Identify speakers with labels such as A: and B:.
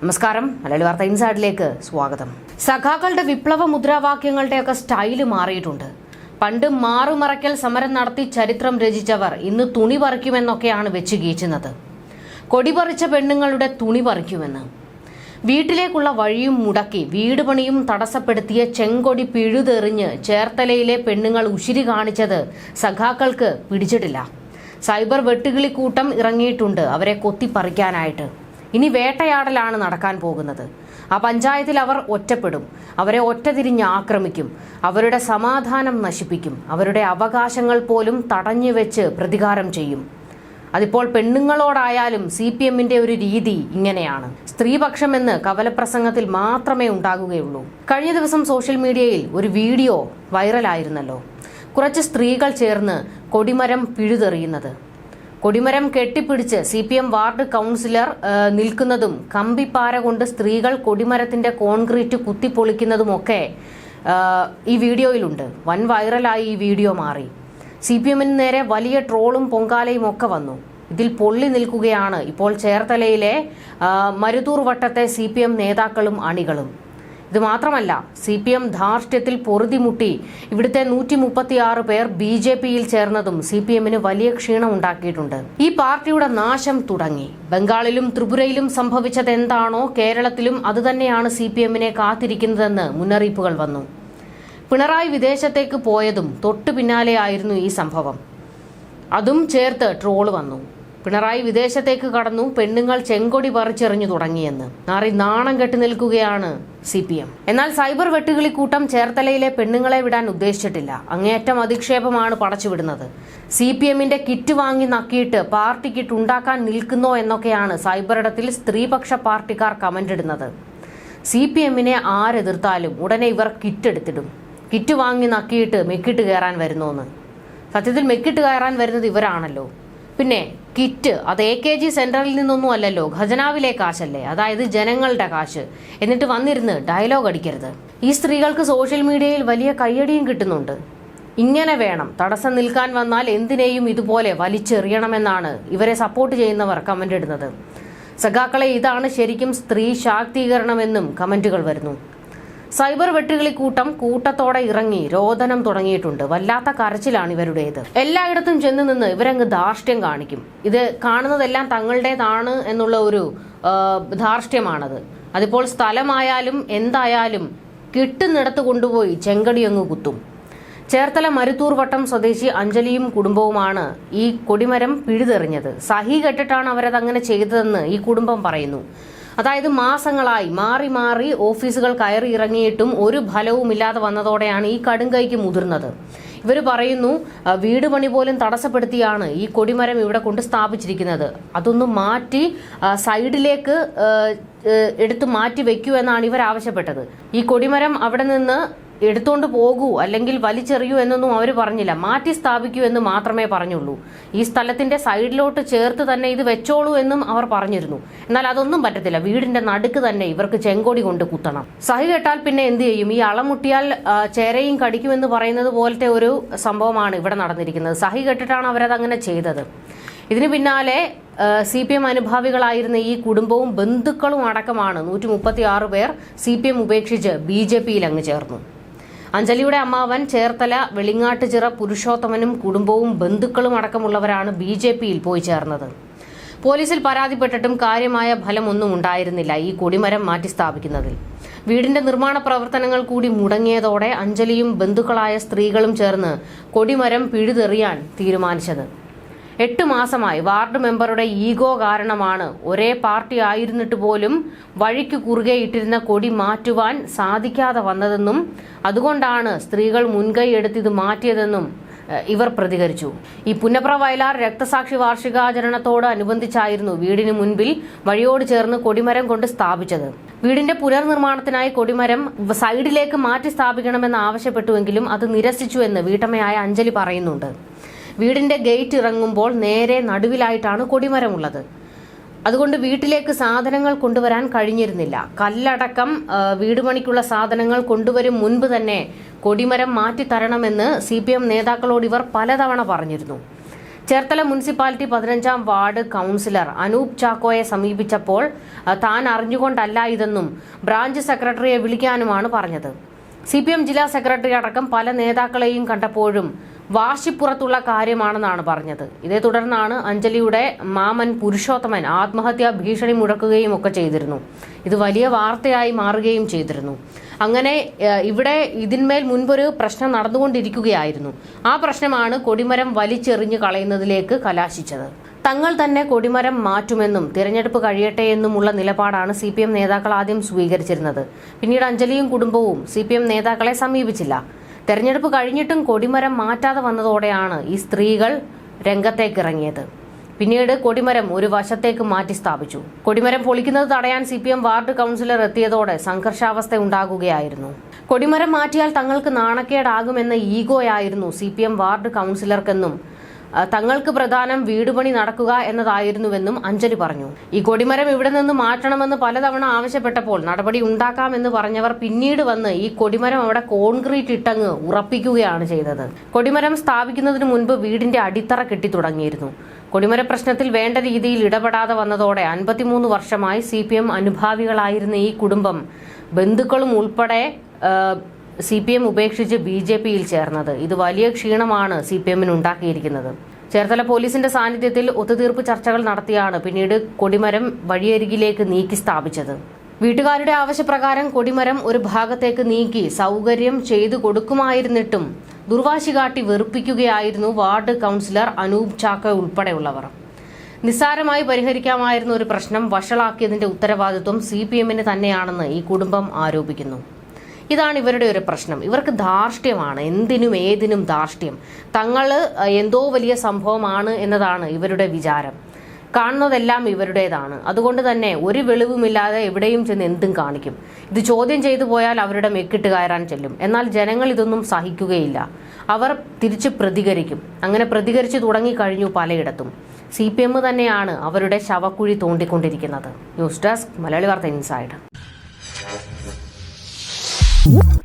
A: നമസ്കാരം. മലയാളി വാർത്ത ഇൻസൈഡിലേക്ക് സ്വാഗതം. സഖാക്കളുടെ വിപ്ലവ മുദ്രാവാക്യങ്ങളുടെയൊക്കെ സ്റ്റൈൽ മാറിയിട്ടുണ്ട്. പണ്ട് മാറുമറയ്ക്കൽ സമരം നടത്തി ചരിത്രം രചിച്ചവർ ഇന്ന് തുണി പറിക്കുമെന്നൊക്കെയാണ് വെച്ച് ഗീച്ചുന്നത് കൊടി പറിച്ച പെണ്ണുങ്ങളുടെ തുണി പറിക്കുമെന്ന്. വീട്ടിലേക്കുള്ള വഴിയും മുടക്കി വീട് പണിയും തടസ്സപ്പെടുത്തിയ ചെങ്കൊടി പിഴുതെറിഞ്ഞ് ചേർത്തലയിലെ പെണ്ണുങ്ങൾ ഉശിരി കാണിച്ചത് സഖാക്കൾക്ക് പിടിച്ചിട്ടില്ല. സൈബർ വെട്ടുകിളിക്കൂട്ടം ഇറങ്ങിയിട്ടുണ്ട് അവരെ കൊത്തിപ്പറിക്കാനായിട്ട്. ഇനി വേട്ടയാടലാണ് നടക്കാൻ പോകുന്നത്. ആ പഞ്ചായത്തിൽ അവർ ഒറ്റപ്പെടും. അവരെ ഒറ്റതിരിഞ്ഞ് ആക്രമിക്കും. അവരുടെ സമാധാനം നശിപ്പിക്കും. അവരുടെ അവകാശങ്ങൾ പോലും തടഞ്ഞു വെച്ച് പ്രതികാരം ചെയ്യും. അതിപ്പോൾ പെണ്ണുങ്ങളോടായാലും സി പി എമ്മിന്റെ ഒരു രീതി ഇങ്ങനെയാണ്. സ്ത്രീപക്ഷം എന്ന് കവലപ്രസംഗത്തിൽ മാത്രമേ ഉണ്ടാകുകയുള്ളൂ. കഴിഞ്ഞ ദിവസം സോഷ്യൽ മീഡിയയിൽ ഒരു വീഡിയോ വൈറലായിരുന്നല്ലോ. കുറച്ച് സ്ത്രീകൾ ചേർന്ന് കൊടിമരം പിഴുതെറിയുന്നത്. കൊടിമരം കെട്ടിപ്പിടിച്ച് C P M ward councillor നിൽക്കുന്നതും കമ്പിപ്പാര കൊണ്ട് സ്ത്രീകൾ കൊടിമരത്തിന്റെ കോൺക്രീറ്റ് കുത്തിപ്പൊളിക്കുന്നതുമൊക്കെ ഈ വീഡിയോയിലുണ്ട്. വൻ വൈറലായി ഈ വീഡിയോ മാറി. സി പി എമ്മിന് നേരെ വലിയ ട്രോളും പൊങ്കാലയും ഒക്കെ വന്നു. ഇതിൽ പൊള്ളി നിൽക്കുകയാണ് ഇപ്പോൾ ചേർത്തലയിലെ മരുതൂർ വട്ടത്തെ സി നേതാക്കളും അണികളും. ഇത് മാത്രമല്ല സി പി എം ധാർഷ്ട്യത്തിൽ പൊറുതിമുട്ടി. ഇവിടുത്തെ നൂറ്റി മുപ്പത്തിയാറ് പേർ ബി ജെ പിയിൽ ചേർന്നതും സി പി എമ്മിന് വലിയ ക്ഷീണം ഉണ്ടാക്കിയിട്ടുണ്ട് ഈ പാർട്ടിയുടെ നാശം തുടങ്ങി. ബംഗാളിലും ത്രിപുരയിലും സംഭവിച്ചത് എന്താണോ കേരളത്തിലും അതുതന്നെയാണ് സി പി എമ്മിനെ കാത്തിരിക്കുന്നതെന്ന് മുന്നറിയിപ്പുകൾ വന്നു. പിണറായി വിദേശത്തേക്ക് പോയതും തൊട്ടു പിന്നാലെയായിരുന്നു ഈ സംഭവം. അതും ചേർത്ത് ട്രോൾ വന്നു. പിണറായി വിദേശത്തേക്ക് കടന്നു പെണ്ണുങ്ങൾ ചെങ്കൊടി പറിച്ചെറിഞ്ഞു തുടങ്ങിയെന്ന്. നാറി നാണം കെട്ടി നിൽക്കുകയാണ് സി പി എം എന്നാൽ സൈബർ വെട്ടുകിളിക്കൂട്ടം ചേർത്തലയിലെ പെണ്ണുങ്ങളെ വിടാൻ ഉദ്ദേശിച്ചിട്ടില്ല. അങ്ങേയറ്റം അധിക്ഷേപമാണ് പടച്ചുവിടുന്നത്. സി പി എമ്മിന്റെ കിറ്റ് വാങ്ങി നക്കിയിട്ട് പാർട്ടി കിറ്റ് ഉണ്ടാക്കാൻ നിൽക്കുന്നോ എന്നൊക്കെയാണ് സൈബറിടത്തിൽ സ്ത്രീപക്ഷ പാർട്ടിക്കാർ കമന്റ് ഇടുന്നത്. സി പി എമ്മിനെ ആരെതിർത്താലും ഉടനെ ഇവർ കിറ്റ് എടുത്തിടും. കിറ്റ് വാങ്ങി നക്കിയിട്ട് മെക്കിട്ട് കയറാൻ വരുന്നോന്ന്. സത്യത്തിൽ മെക്കിട്ട് കയറാൻ വരുന്നത് ഇവരാണല്ലോ. പിന്നെ കിറ്റ് അത് എ കെ ജി സെൻട്രലിൽ നിന്നൊന്നും അല്ലല്ലോ ഖജനാവിലെ കാശല്ലേ അതായത് ജനങ്ങളുടെ കാശ്. എന്നിട്ട് വന്നിരുന്ന് ഡയലോഗ് അടിക്കരുത്. ഈ സ്ത്രീകൾക്ക് സോഷ്യൽ മീഡിയയിൽ വലിയ കയ്യടിയും കിട്ടുന്നുണ്ട്. ഇങ്ങനെ വേണം തടസ്സം നിൽക്കാൻ വന്നാൽ എന്തിനേയും ഇതുപോലെ വലിച്ചെറിയണമെന്നാണ് ഇവരെ സപ്പോർട്ട് ചെയ്യുന്നവർ കമന്റ് ഇടുന്നത്. സഖാക്കളെ ഇതാണ് ശരിക്കും സ്ത്രീ ശാക്തീകരണമെന്നും കമന്റുകൾ വരുന്നു. സൈബർ വെട്ടുകിളിക്കൂട്ടം കൂട്ടത്തോടെ ഇറങ്ങി രോദനം തുടങ്ങിയിട്ടുണ്ട്. വല്ലാത്ത കരച്ചിലാണ് ഇവരുടേത്. എല്ലായിടത്തും ചെന്ന് നിന്ന് ഇവരങ്ങ് ധാർഷ്ട്യം കാണിക്കും. ഇത് കാണുന്നതെല്ലാം തങ്ങളുടേതാണ് എന്നുള്ള ഒരു ധാർഷ്ട്യമാണത്. അതിപ്പോൾ സ്ഥലമായാലും എന്തായാലും കിട്ടുന്നിടത്ത് കൊണ്ടുപോയി ചെങ്കടി അങ്ങ് കുത്തും. ചേർത്തല മരുത്തൂർ വട്ടം സ്വദേശി അഞ്ജലിയും കുടുംബവുമാണ് ഈ കൊടിമരം പിഴുതെറിഞ്ഞത്. സഹി കെട്ടിട്ടാണ് അവരത് അങ്ങനെ ചെയ്തതെന്ന് ഈ കുടുംബം പറയുന്നു. അതായത് മാസങ്ങളായി മാറി മാറി ഓഫീസുകൾ കയറി ഇറങ്ങിയിട്ടും ഒരു ഫലവുമില്ലാതെ വന്നതോടെയാണ് ഈ കടുങ്കൈക്ക് മുതിർന്നത്. ഇവർ പറയുന്നു വീട് പണി പോലും തടസ്സപ്പെടുത്തിയാണ് ഈ കൊടിമരം ഇവിടെ കൊണ്ട് സ്ഥാപിച്ചിരിക്കുന്നത്. അതൊന്ന് മാറ്റി സൈഡിലേക്ക് എടുത്ത് മാറ്റി വെക്കൂ എന്നാണ് ഇവർ ആവശ്യപ്പെട്ടത്. ഈ കൊടിമരം അവിടെ നിന്ന് എടുത്തുകൊണ്ട് പോകൂ അല്ലെങ്കിൽ വലിച്ചെറിയൂ എന്നൊന്നും അവർ പറഞ്ഞില്ല. മാറ്റി സ്ഥാപിക്കൂ എന്ന് മാത്രമേ പറഞ്ഞുള്ളൂ. ഈ സ്ഥലത്തിന്റെ സൈഡിലോട്ട് ചേർത്ത് തന്നെ ഇത് വെച്ചോളൂ എന്നും അവർ പറഞ്ഞിരുന്നു. എന്നാൽ അതൊന്നും പറ്റത്തില്ല. വീടിന്റെ നടുക്ക് തന്നെ ഇവർക്ക് ചെങ്കോടി കൊണ്ട് കുത്തണം. സഹി കെട്ടാൽ പിന്നെ എന്ത് ചെയ്യും? ഈ അളമുട്ടിയാൽ ചേരയും കടിക്കുമെന്ന് പറയുന്നത് പോലത്തെ ഒരു സംഭവമാണ് ഇവിടെ നടന്നിരിക്കുന്നത്. സഹി കെട്ടിട്ടാണ് അവരത് അങ്ങനെ ചെയ്തത്. ഇതിന് പിന്നാലെ സി പി എം അനുഭാവികളായിരുന്ന ഈ കുടുംബവും ബന്ധുക്കളും അടക്കമാണ് നൂറ്റി മുപ്പത്തി ആറ് പേർ സി പി എം ഉപേക്ഷിച്ച് ബി ജെ പിയിൽ അങ്ങ് ചേർന്നു. അഞ്ജലിയുടെ അമ്മാവൻ ചേർത്തല വെളിങ്ങാട്ടുചിറ പുരുഷോത്തമനും കുടുംബവും ബന്ധുക്കളും അടക്കമുള്ളവരാണ് ബി ജെ പിയിൽ പോയി ചേർന്നത്. പോലീസിൽ പരാതിപ്പെട്ടിട്ടും കാര്യമായ ഫലമൊന്നും ഉണ്ടായിരുന്നില്ല ഈ കൊടിമരം മാറ്റി സ്ഥാപിക്കുന്നതിൽ. വീടിന്റെ നിർമ്മാണ പ്രവർത്തനങ്ങൾ കൂടി മുടങ്ങിയതോടെ അഞ്ജലിയും ബന്ധുക്കളായ സ്ത്രീകളും ചേർന്ന് കൊടിമരം പിഴുതെറിയാൻ തീരുമാനിച്ചത്. എട്ട് മാസമായി വാർഡ് മെമ്പറുടെ ഈഗോ കാരണമാണ് ഒരേ പാർട്ടി ആയിരുന്നിട്ട് പോലും വഴിക്ക് കുറുകെ ഇട്ടിരുന്ന കൊടി മാറ്റുവാൻ സാധിക്കാതെ വന്നതെന്നും അതുകൊണ്ടാണ് സ്ത്രീകൾ മുൻകൈ എടുത്ത് ഇത് മാറ്റിയതെന്നും ഇവർ പ്രതികരിച്ചു. ഈ പുന്നപ്ര വയലാർ രക്തസാക്ഷി വാർഷികാചരണത്തോട് അനുബന്ധിച്ചായിരുന്നു വീടിന് മുൻപിൽ വഴിയോട് ചേർന്ന് കൊടിമരം കൊണ്ട് സ്ഥാപിച്ചത്. വീടിന്റെ പുനർനിർമ്മാണത്തിനായി കൊടിമരം സൈഡിലേക്ക് മാറ്റി സ്ഥാപിക്കണമെന്ന് ആവശ്യപ്പെട്ടുവെങ്കിലും അത് നിരസിച്ചു എന്ന് വീട്ടമ്മയായ അഞ്ജലി പറയുന്നുണ്ട്. വീടിന്റെ ഗേറ്റ് ഇറങ്ങുമ്പോൾ നേരെ നടുവിലായിട്ടാണ് കൊടിമരമുള്ളത്. അതുകൊണ്ട് വീട്ടിലേക്ക് സാധനങ്ങൾ കൊണ്ടുവരാൻ കഴിഞ്ഞിരുന്നില്ല. കല്ലടക്കം വീട് പണിക്കുള്ള സാധനങ്ങൾ കൊണ്ടുവരും മുൻപ് തന്നെ കൊടിമരം മാറ്റി തരണമെന്ന് സി പി എം നേതാക്കളോട് ഇവർ പലതവണ പറഞ്ഞിരുന്നു. ചേർത്തല മുനിസിപ്പാലിറ്റി പതിനഞ്ചാം വാർഡ് കൗൺസിലർ അനൂപ് ചാക്കോയെ സമീപിച്ചപ്പോൾ താൻ അറിഞ്ഞുകൊണ്ടല്ല ഇതെന്നും ബ്രാഞ്ച് സെക്രട്ടറിയെ വിളിക്കാനുമാണ് പറഞ്ഞത്. സി ജില്ലാ സെക്രട്ടറി അടക്കം പല നേതാക്കളെയും കണ്ടപ്പോഴും വാശിപ്പുറത്തുള്ള കാര്യമാണെന്നാണ് പറഞ്ഞത്. ഇതേ തുടർന്നാണ് അഞ്ജലിയുടെ മാമൻ പുരുഷോത്തമൻ ആത്മഹത്യാ ഭീഷണി മുഴക്കുകയും ഒക്കെ ചെയ്തിരുന്നു. ഇത് വലിയ വാർത്തയായി മാറുകയും ചെയ്തിരുന്നു. അങ്ങനെ ഇവിടെ ഇതിന്മേൽ മുൻപൊരു പ്രശ്നം നടന്നുകൊണ്ടിരിക്കുകയായിരുന്നു. ആ പ്രശ്നമാണ് കൊടിമരം വലിച്ചെറിഞ്ഞു കളയുന്നതിലേക്ക് കലാശിച്ചത്. തങ്ങൾ തന്നെ കൊടിമരം മാറ്റുമെന്നും തിരഞ്ഞെടുപ്പ് കഴിയട്ടെ എന്നുമുള്ള നിലപാടാണ് സി പി എം നേതാക്കൾ ആദ്യം സ്വീകരിച്ചിരുന്നത്. പിന്നീട് അഞ്ജലിയും കുടുംബവും സി പി എം നേതാക്കളെ സമീപിച്ചില്ല. തെരഞ്ഞെടുപ്പ് കഴിഞ്ഞിട്ടും കൊടിമരം മാറ്റാതെ വന്നതോടെയാണ് ഈ സ്ത്രീകൾ രംഗത്തേക്കിറങ്ങിയത്. പിന്നീട് കൊടിമരം ഒരു വശത്തേക്ക് മാറ്റി സ്ഥാപിച്ചു. കൊടിമരം പൊളിക്കുന്നത് തടയാൻ C P M ward councillor എത്തിയതോടെ സംഘർഷാവസ്ഥ ഉണ്ടാകുകയായിരുന്നു. കൊടിമരം മാറ്റിയാൽ തങ്ങൾക്ക് നാണക്കേടാകുമെന്ന ഈഗോയായിരുന്നു സി പി എം വാർഡ് കൗൺസിലർക്കെന്നും തങ്ങൾക്ക് പ്രധാനം വീടുപണി നടക്കുക എന്നതായിരുന്നുവെന്നും അഞ്ജലി പറഞ്ഞു. ഈ കൊടിമരം ഇവിടെ നിന്ന് മാറ്റണമെന്ന് പലതവണ ആവശ്യപ്പെട്ടപ്പോൾ നടപടി ഉണ്ടാക്കാമെന്ന് പറഞ്ഞവർ പിന്നീട് വന്ന് ഈ കൊടിമരം അവിടെ കോൺക്രീറ്റ് ഇട്ടങ്ങ് ഉറപ്പിക്കുകയാണ് ചെയ്തത്. കൊടിമരം സ്ഥാപിക്കുന്നതിന് മുൻപ് വീടിന്റെ അടിത്തറ കെട്ടി തുടങ്ങിയിരുന്നു. കൊടിമര പ്രശ്നത്തിൽ വേണ്ട രീതിയിൽ ഇടപെടാതെ വന്നതോടെ അൻപത്തിമൂന്ന് വർഷമായി സി പി എം അനുഭാവികളായിരുന്ന ഈ കുടുംബം ബന്ധുക്കളും ഉൾപ്പെടെ സി പി എം ഉപേക്ഷിച്ച് ബി ജെ പിയിൽ ചേർന്നത്. ഇത് വലിയ ക്ഷീണമാണ് സി പി എമ്മിന് ഉണ്ടാക്കിയിരിക്കുന്നത് ചേർത്തല പോലീസിന്റെ സാന്നിധ്യത്തിൽ ഒത്തുതീർപ്പ് ചർച്ചകൾ നടത്തിയാണ് പിന്നീട് കൊടിമരം വഴിയരികിലേക്ക് നീക്കി സ്ഥാപിച്ചത്. വീട്ടുകാരുടെ ആവശ്യപ്രകാരം കൊടിമരം ഒരു ഭാഗത്തേക്ക് നീക്കി സൗകര്യം ചെയ്തു കൊടുക്കുമായിരുന്നിട്ടും ദുർവാശി കാട്ടി വെറുപ്പിക്കുകയായിരുന്നു വാർഡ് കൗൺസിലർ അനൂപ് ചാക്ക ഉൾപ്പെടെയുള്ളവർ. നിസ്സാരമായി പരിഹരിക്കാമായിരുന്ന ഒരു പ്രശ്നം വഷളാക്കിയതിന്റെ ഉത്തരവാദിത്വം സി പി എമ്മിന് തന്നെയാണെന്ന് ഈ കുടുംബം ആരോപിക്കുന്നു. ഇതാണ് ഇവരുടെ ഒരു പ്രശ്നം. ഇവർക്ക് ധാർഷ്ട്യമാണ്. എന്തിനും ഏതിനും ധാർഷ്ട്യം. തങ്ങൾ എന്തോ വലിയ സംഭവമാണ് എന്നതാണ് ഇവരുടെ വിചാരം. കാണുന്നതെല്ലാം ഇവരുടേതാണ്. അതുകൊണ്ട് തന്നെ ഒരു വെളിവുമില്ലാതെ എവിടെയും ചെന്ന് എന്തും കാണിക്കും. ഇത് ചോദ്യം ചെയ്തു പോയാൽ അവരുടെ മെക്കിട്ട് കയറാൻ ചെല്ലും. എന്നാൽ ജനങ്ങൾ ഇതൊന്നും സഹിക്കുകയില്ല. അവർ തിരിച്ച് പ്രതികരിക്കും. അങ്ങനെ പ്രതികരിച്ചു തുടങ്ങിക്കഴിഞ്ഞു പലയിടത്തും. സി പി എം തന്നെയാണ് അവരുടെ ശവക്കുഴി തോണ്ടിക്കൊണ്ടിരിക്കുന്നത്. News desk Malayali Vartha inside. Whoop.